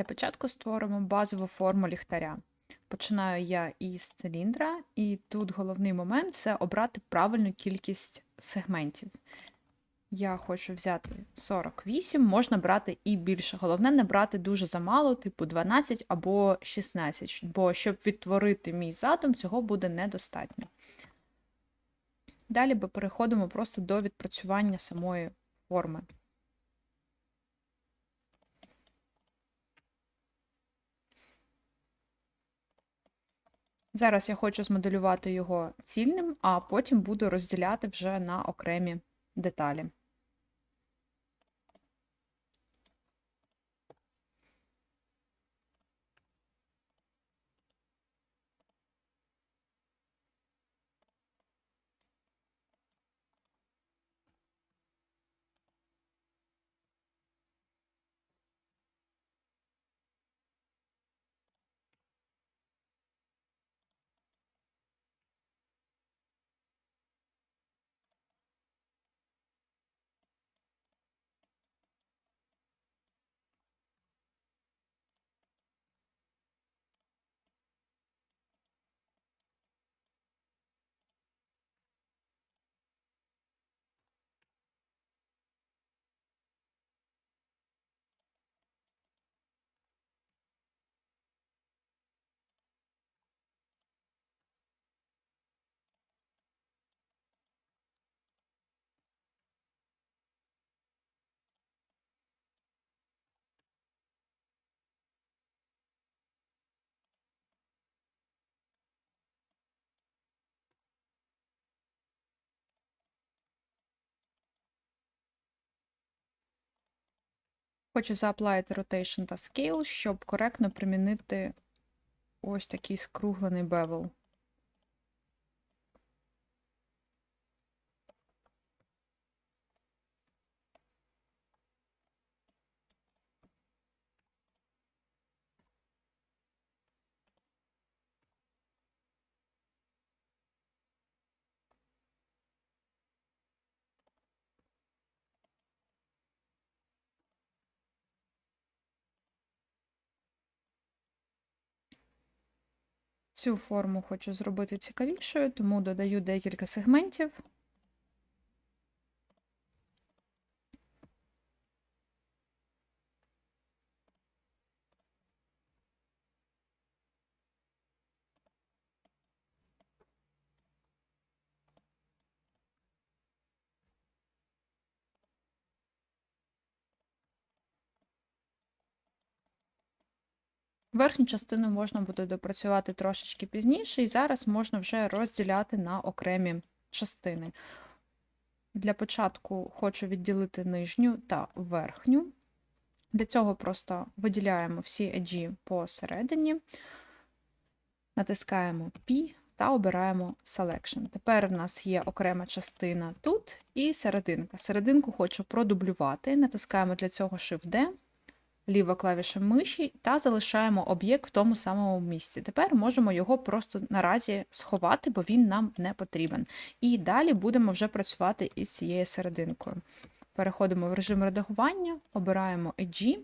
Для початку створимо базову форму ліхтаря. Починаю я із циліндра, і тут головний момент це обрати правильну кількість сегментів. Я хочу взяти 48, можна брати і більше. Головне не брати дуже замало, типу 12 або 16, бо щоб відтворити мій задум, цього буде недостатньо. Далі ми переходимо просто до відпрацювання самої форми. Зараз я хочу змоделювати його цільним, а потім буду розділяти вже на окремі деталі. Хочу зааплайти Rotation та Scale, щоб коректно примінити ось такий скруглений бевел. Цю форму хочу зробити цікавішою, тому додаю декілька сегментів. Верхню частину можна буде допрацювати трошечки пізніше, і зараз можна вже розділяти на окремі частини. Для початку хочу відділити нижню та верхню. Для цього просто виділяємо всі еджі посередині, натискаємо P та обираємо Selection. Тепер в нас є окрема частина тут і серединка. Серединку хочу продублювати, натискаємо для цього Shift-D ліва клавіша миші та залишаємо об'єкт в тому самому місці. Тепер можемо його просто наразі сховати, бо він нам не потрібен. І далі будемо вже працювати із цією серединкою. Переходимо в режим редагування, обираємо Edge,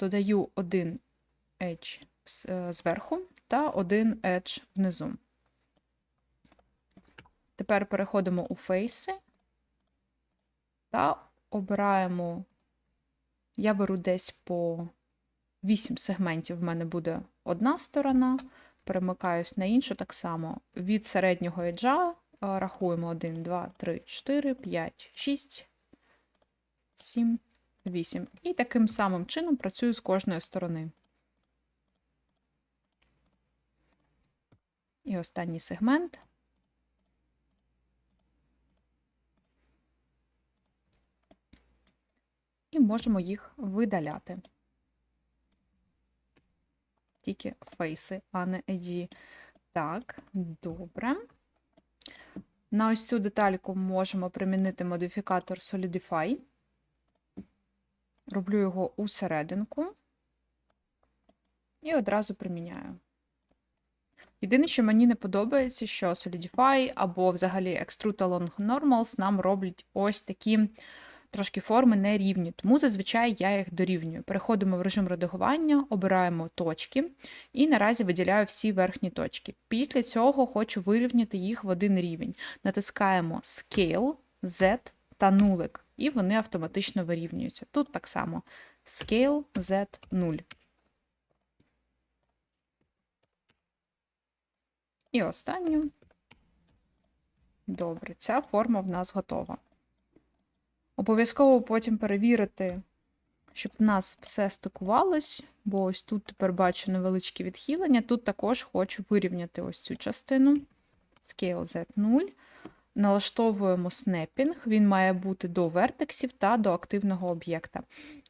додаю один Edge зверху та один Edge внизу. Тепер переходимо у фейси та обираємо я беру десь по 8 сегментів, в мене буде одна сторона, перемикаюсь на іншу так само. Від середнього еджа рахуємо 1, 2, 3, 4, 5, 6, 7, 8. І таким самим чином працюю з кожної сторони. І останній сегмент. І можемо їх видаляти. Тільки фейси, а не ID. Так, добре. На ось цю детальку можемо примінити модифікатор Solidify. Роблю його у серединку і одразу приміняю. Єдине, що мені не подобається, що Solidify або взагалі Extrude Along Normals нам роблять ось такі трошки форми не рівні, тому зазвичай я їх дорівнюю. Переходимо в режим редагування, обираємо точки і наразі виділяю всі верхні точки. Після цього хочу вирівняти їх в один рівень. Натискаємо Scale, Z та нулик, і вони автоматично вирівнюються. Тут так само Scale Z 0. І останню. Добре, ця форма в нас готова. Обов'язково потім перевірити, щоб в нас все стикувалось, бо ось тут тепер бачу невеличкі відхилення. Тут також хочу вирівняти ось цю частину. Scale Z0. Налаштовуємо снепінг, він має бути до вертексів та до активного об'єкта.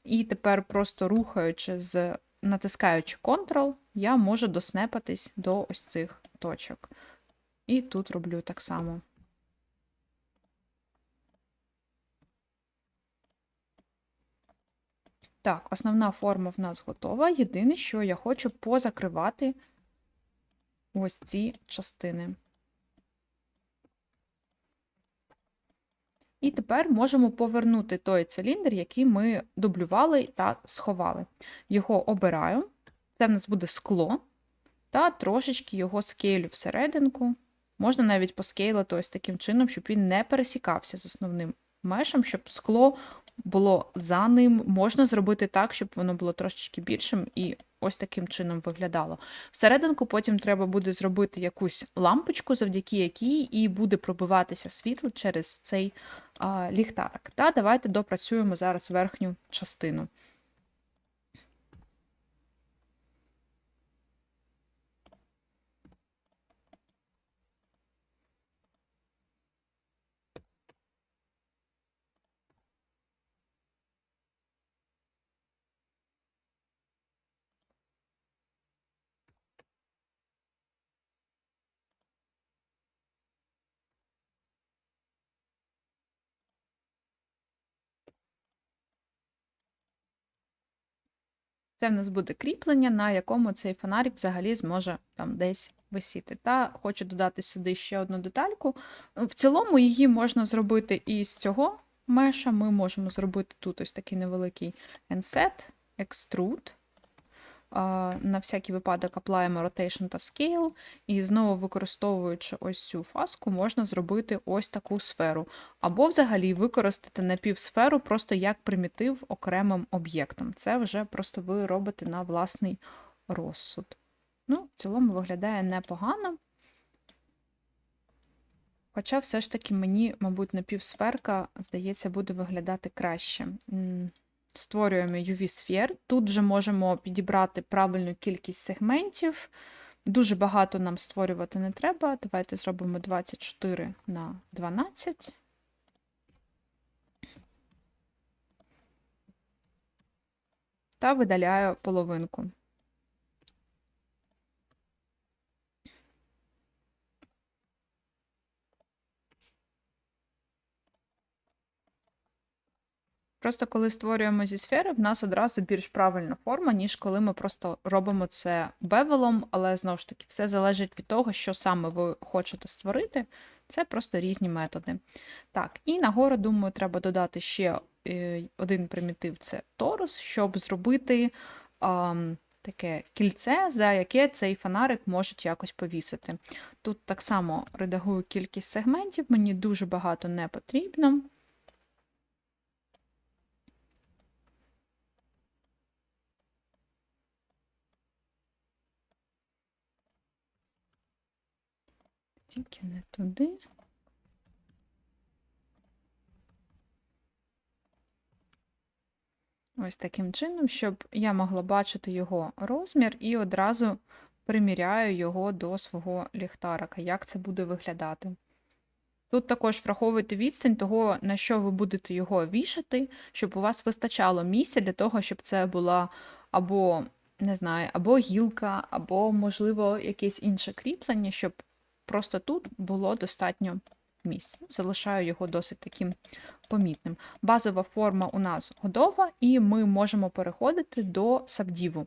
І тепер, просто рухаючи з натискаючи Ctrl, я можу доснепатись до ось цих точок. І тут роблю так само. Так, основна форма в нас готова. Єдине, що я хочу позакривати ось ці частини. І тепер можемо повернути той циліндр, який ми дублювали та сховали. Його обираю. Це в нас буде скло, та трошечки його скейлю всерединку. Можна навіть поскейлити ось таким чином, щоб він не пересікався з основним мешем, щоб скло було за ним. Можна зробити так, щоб воно було трошечки більшим і ось таким чином виглядало. Всерединку потім треба буде зробити якусь лампочку, завдяки якій і буде пробиватися світло через цей а, ліхтарик. Та давайте допрацюємо зараз верхню частину. Це в нас буде кріплення, на якому цей фонарик взагалі зможе там десь висіти. Та хочу додати сюди ще одну детальку. В цілому її можна зробити і з цього меша. Ми можемо зробити тут ось такий невеликий енсет, Extrude. На всякий випадок аплаємо Rotation та Scale, і знову використовуючи ось цю фаску, можна зробити ось таку сферу. Або взагалі використати напівсферу просто як примітив окремим об'єктом. Це вже просто ви робите на власний розсуд. Ну, В цілому виглядає непогано. Хоча все ж таки мені, мабуть, напівсферка, здається, буде виглядати краще. Створюємо UV-сфер. Тут вже можемо підібрати правильну кількість сегментів. Дуже багато нам створювати не треба. Давайте зробимо 24 на 12. Та видаляю половинку. Просто коли створюємо зі сфери, в нас одразу більш правильна форма, ніж коли ми просто робимо це бевелом, але знову ж таки, все залежить від того, що саме ви хочете створити. Це просто різні методи. Так, і нагору, думаю, треба додати ще е, один примітив це торус, щоб зробити а, таке кільце, за яке цей фонарик можуть якось повісити. Тут так само редагую кількість сегментів, мені дуже багато не потрібно. Тільки не туди. Ось таким чином, щоб я могла бачити його розмір і одразу приміряю його до свого ліхтарика, як це буде виглядати. Тут також враховуйте відстань того, на що ви будете його вішати, щоб у вас вистачало місця для того, щоб це була або, не знаю, або гілка, або, можливо, якесь інше кріплення, щоб Просто тут було достатньо місць. Залишаю його досить таким помітним. Базова форма у нас готова, і ми можемо переходити до сабдіву.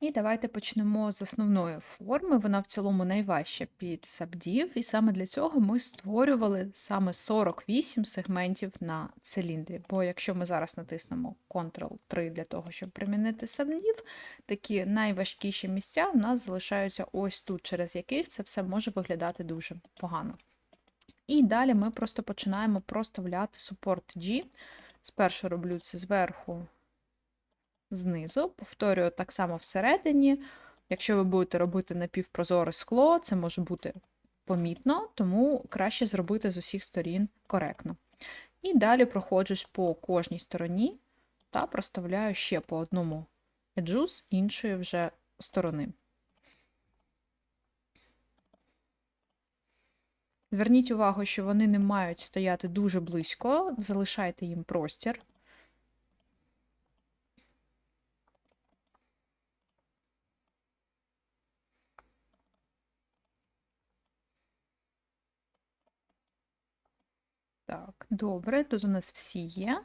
І давайте почнемо з основної форми. Вона в цілому найважча під сабдів, і саме для цього ми створювали саме 48 сегментів на циліндрі. Бо якщо ми зараз натиснемо Ctrl-3 для того, щоб примінити сабдів, такі найважкіші місця в нас залишаються ось тут, через яких це все може виглядати дуже погано. І далі ми просто починаємо проставляти Support G. Спершу роблю це зверху знизу. Повторюю так само всередині. Якщо ви будете робити напівпрозоре скло, це може бути помітно, тому краще зробити з усіх сторін коректно. І далі проходжусь по кожній стороні та проставляю ще по одному еджу з іншої вже сторони. Зверніть увагу, що вони не мають стояти дуже близько, залишайте їм простір. Так, добре, тут у нас всі є.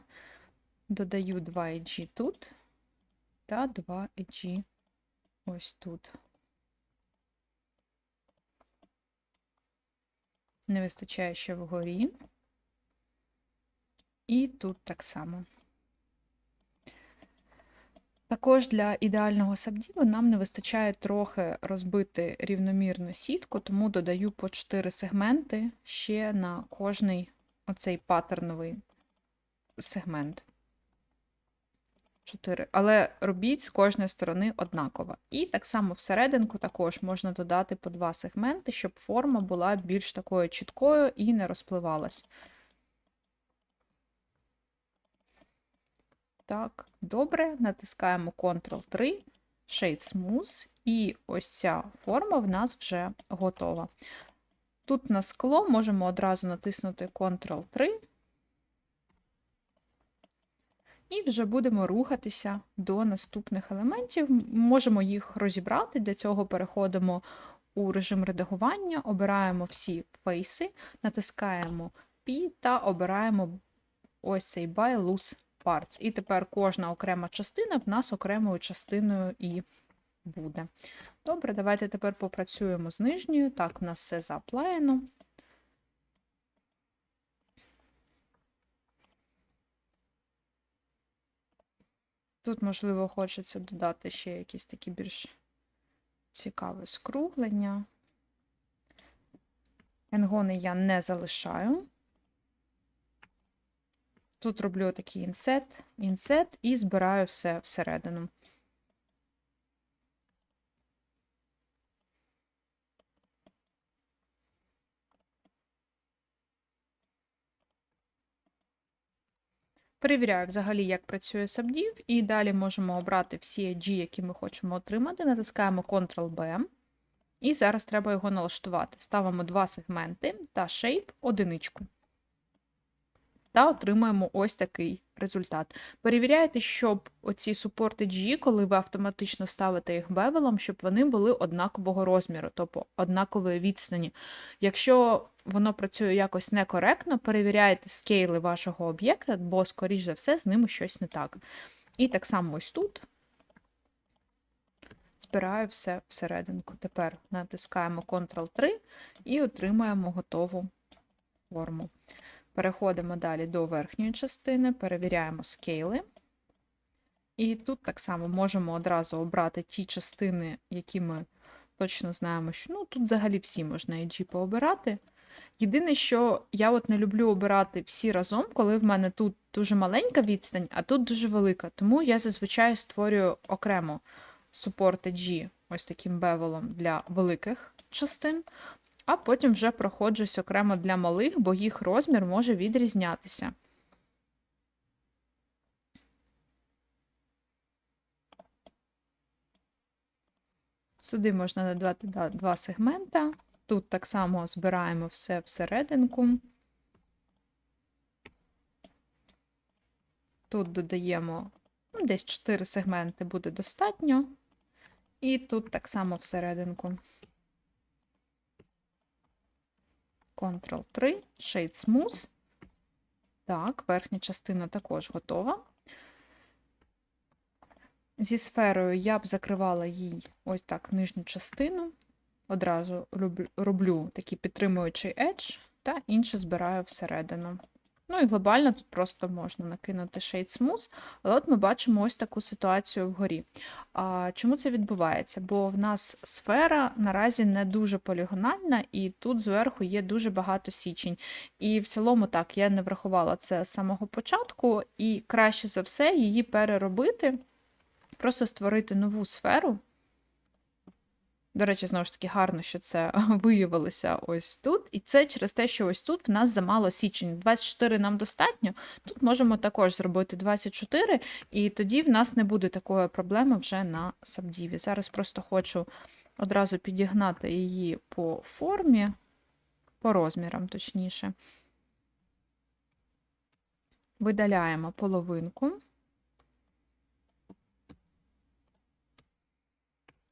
Додаю 2 EG тут та 2 EG ось тут. Не вистачає ще вгорі. І тут так само. Також для ідеального сабдіву нам не вистачає трохи розбити рівномірну сітку, тому додаю по 4 сегменти ще на кожний оцей паттерновий сегмент. 4. Але робіть з кожної сторони однаково. І так само всерединку також можна додати по два сегменти, щоб форма була більш такою чіткою і не розпливалась. Так, добре, натискаємо Ctrl-3, Shade Smooth, і ось ця форма в нас вже готова. Тут на скло можемо одразу натиснути Ctrl-3. І вже будемо рухатися до наступних елементів. Можемо їх розібрати, для цього переходимо у режим редагування, обираємо всі фейси, натискаємо P та обираємо ось цей By Loose Parts. І тепер кожна окрема частина в нас окремою частиною і буде. Добре, давайте тепер попрацюємо з нижньою. Так, у нас все заплаяно. Тут, можливо, хочеться додати ще якісь такі більш цікаві скруглення. Енгони я не залишаю. Тут роблю такий інсет, інсет і збираю все всередину. Перевіряю взагалі, як працює Subdiv, і далі можемо обрати всі G, які ми хочемо отримати. Натискаємо Ctrl-B. І зараз треба його налаштувати. Ставимо два сегменти та Shape одиничку. Та отримуємо ось такий результат. Перевіряйте, щоб оці супорти G, коли ви автоматично ставите їх бевелом, щоб вони були однакового розміру, тобто однакової відстані. Якщо воно працює якось некоректно, перевіряйте скейли вашого об'єкта, бо, скоріш за все, з ними щось не так. І так само ось тут збираю все всерединку. Тепер натискаємо Ctrl-3 і отримаємо готову форму. Переходимо далі до верхньої частини, перевіряємо скейли. І тут так само можемо одразу обрати ті частини, які ми точно знаємо, що ну, тут взагалі всі можна EG пообирати. Єдине, що я от не люблю обирати всі разом, коли в мене тут дуже маленька відстань, а тут дуже велика. Тому я зазвичай створюю окремо супорт EG ось таким бевелом для великих частин, а потім вже проходжусь окремо для малих, бо їх розмір може відрізнятися. Сюди можна додати два сегмента. Тут так само збираємо все всерединку. Тут додаємо ну, десь 4 сегменти буде достатньо. І тут так само всерединку. Ctrl-3, Shade Smooth. Так, верхня частина також готова. Зі сферою я б закривала їй ось так нижню частину. Одразу роблю, такий підтримуючий edge, та інше збираю всередину. Ну і глобально тут просто можна накинути Shade Smooth, але от ми бачимо ось таку ситуацію вгорі. А, Чому це відбувається? Бо в нас сфера наразі не дуже полігональна, і тут зверху є дуже багато січень. І в цілому так, я не врахувала це з самого початку, і краще за все її переробити, просто створити нову сферу. До речі, знову ж таки, гарно, що це виявилося ось тут. І це через те, що ось тут в нас замало січень. 24 нам достатньо. Тут можемо також зробити 24, і тоді в нас не буде такої проблеми вже на сабдіві. Зараз просто хочу одразу підігнати її по формі, по розмірам, точніше. Видаляємо половинку.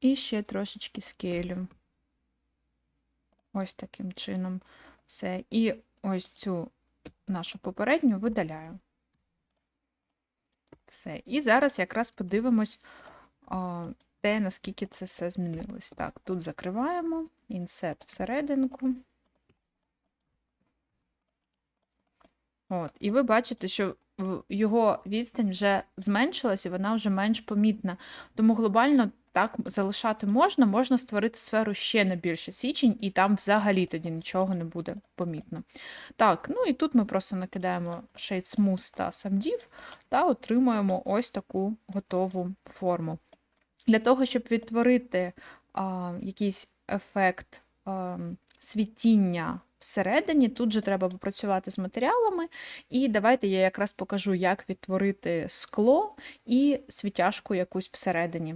І ще трошечки скейлю. Ось таким чином все. І ось цю нашу попередню видаляю. Все. І зараз якраз подивимось, о, те, наскільки це все змінилось. Так, тут закриваємо, інсет всерединку. От, І ви бачите, що його відстань вже зменшилась, і вона вже менш помітна. Тому глобально так залишати можна, можна створити сферу ще на більше січень, і там взагалі тоді нічого не буде помітно. Так, ну і тут ми просто накидаємо Shade Smooth та Subdiv та отримуємо ось таку готову форму. Для того, щоб відтворити а, якийсь ефект а, світіння всередині, тут же треба попрацювати з матеріалами. І давайте я якраз покажу, як відтворити скло і світяшку якусь всередині.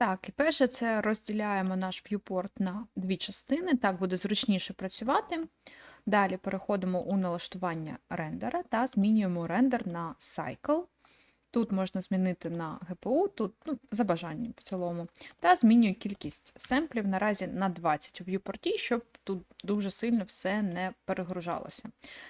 Так, і перше, це розділяємо наш viewport на дві частини, так буде зручніше працювати. Далі переходимо у налаштування рендера та змінюємо рендер на Cycle. Тут можна змінити на GPU, тут ну, за бажанням в цілому. Та змінюю кількість семплів наразі на 20 у viewport, щоб тут дуже сильно все не перегружалося.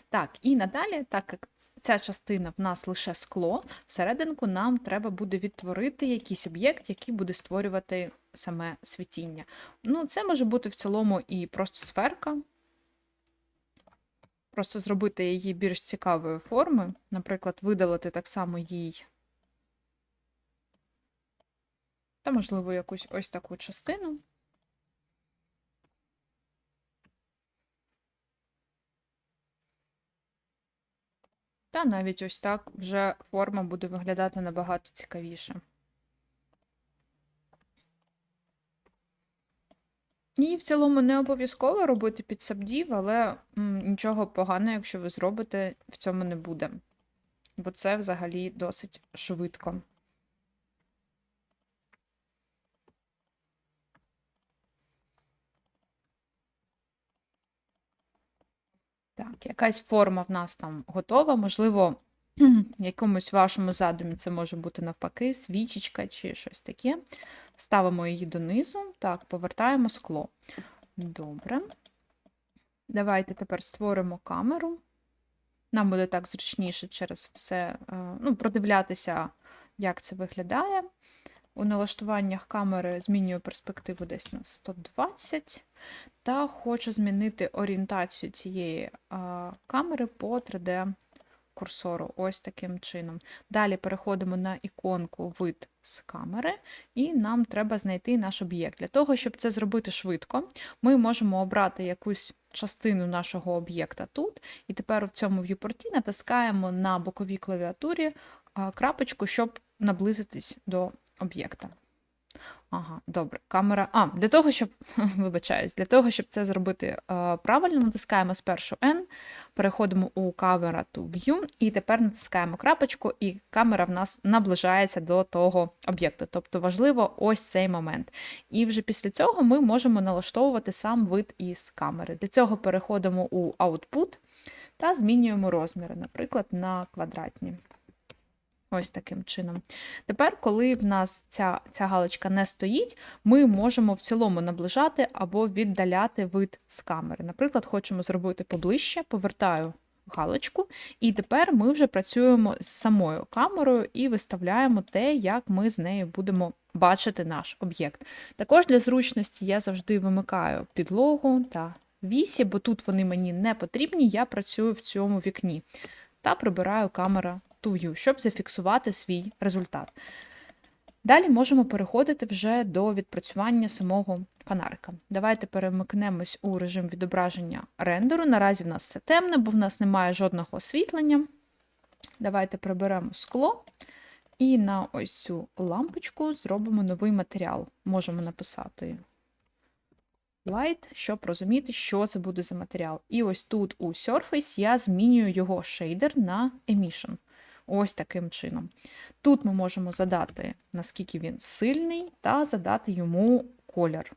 Так, і надалі, так як ця частина в нас лише скло, всерединку нам треба буде відтворити якийсь об'єкт, який буде створювати саме світіння. Ну, Це може бути в цілому і просто сферка. Просто зробити її більш цікавої форми, наприклад, видалити так само їй та, можливо, якусь ось таку частину. Та навіть ось так вже форма буде виглядати набагато цікавіше. І в цілому не обов'язково робити під сабдів, але м, нічого поганого, якщо ви зробите, в цьому не буде. Бо це взагалі досить швидко. Так, якась форма в нас там готова. Можливо, якомусь вашому задумі це може бути навпаки, свічечка чи щось таке. Ставимо її донизу. Так, повертаємо скло. Добре. Давайте тепер створимо камеру. Нам буде так зручніше через все е, ну, продивлятися, як це виглядає. У налаштуваннях камери змінюю перспективу десь на 120. Та хочу змінити орієнтацію цієї камери по 3D-курсору. Ось таким чином. Далі переходимо на іконку вид з камери, і нам треба знайти наш об'єкт. Для того, щоб це зробити швидко, ми можемо обрати якусь частину нашого об'єкта тут, і тепер в цьому в'юпорті натискаємо на боковій клавіатурі крапочку, щоб наблизитись до об'єкта. Ага, добре, камера. А, для того, щоб вибачаюсь, для того, щоб це зробити е, правильно, натискаємо спершу N, переходимо у Camera to View, і тепер натискаємо крапочку, і камера в нас наближається до того об'єкту. Тобто важливо ось цей момент. І вже після цього ми можемо налаштовувати сам вид із камери. Для цього переходимо у Output та змінюємо розміри, наприклад, на квадратні. Ось таким чином. Тепер, коли в нас ця ця галочка не стоїть, ми можемо в цілому наближати або віддаляти вид з камери. Наприклад, хочемо зробити поближче, повертаю галочку. І тепер ми вже працюємо з самою камерою і виставляємо те, як ми з нею будемо бачити наш об'єкт. Також для зручності я завжди вимикаю підлогу та вісі, бо тут вони мені не потрібні, я працюю в цьому вікні та прибираю камера to view, щоб зафіксувати свій результат. Далі можемо переходити вже до відпрацювання самого фонарика. Давайте перемикнемось у режим відображення рендеру. Наразі в нас все темне, бо в нас немає жодного освітлення. Давайте приберемо скло і на ось цю лампочку зробимо новий матеріал. Можемо написати light, щоб розуміти, що це буде за матеріал. І ось тут у Surface я змінюю його шейдер на Emission. Ось таким чином. Тут ми можемо задати, наскільки він сильний, та задати йому колір.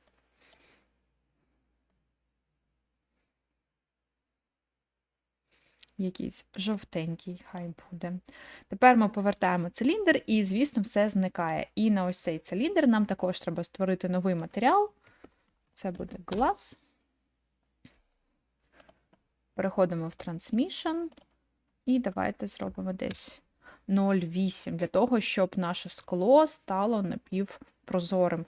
Якийсь жовтенький, хай буде. Тепер ми повертаємо циліндр, і, звісно, все зникає. І на ось цей циліндр нам також треба створити новий матеріал. Це буде glass. Переходимо в Transmission. І давайте зробимо десь 0,8 для того, щоб наше скло стало напівпрозорим.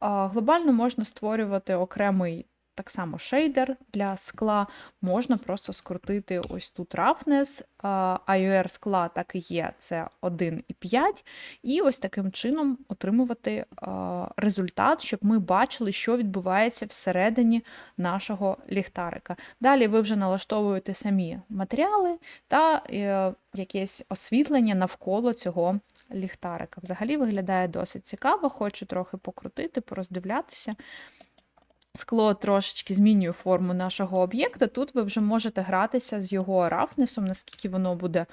Глобально можна створювати окремий так само шейдер для скла, можна просто скрутити ось тут roughness, IOR скла так і є, це 1,5, і ось таким чином отримувати результат, щоб ми бачили, що відбувається всередині нашого ліхтарика. Далі ви вже налаштовуєте самі матеріали та е, якесь освітлення навколо цього ліхтарика. Взагалі виглядає досить цікаво, хочу трохи покрутити, пороздивлятися. Скло трошечки змінює форму нашого об'єкта. Тут ви вже можете гратися з його рафнесом, наскільки воно буде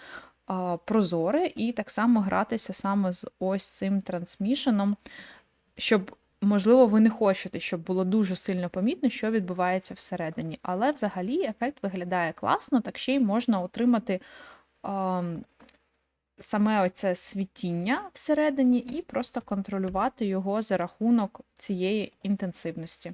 а, прозоре, і так само гратися саме з ось цим трансмішеном, щоб, можливо, ви не хочете, щоб було дуже сильно помітно, що відбувається всередині. Але взагалі ефект виглядає класно, так ще й можна отримати. А, Саме оце світіння всередині, і просто контролювати його за рахунок цієї інтенсивності.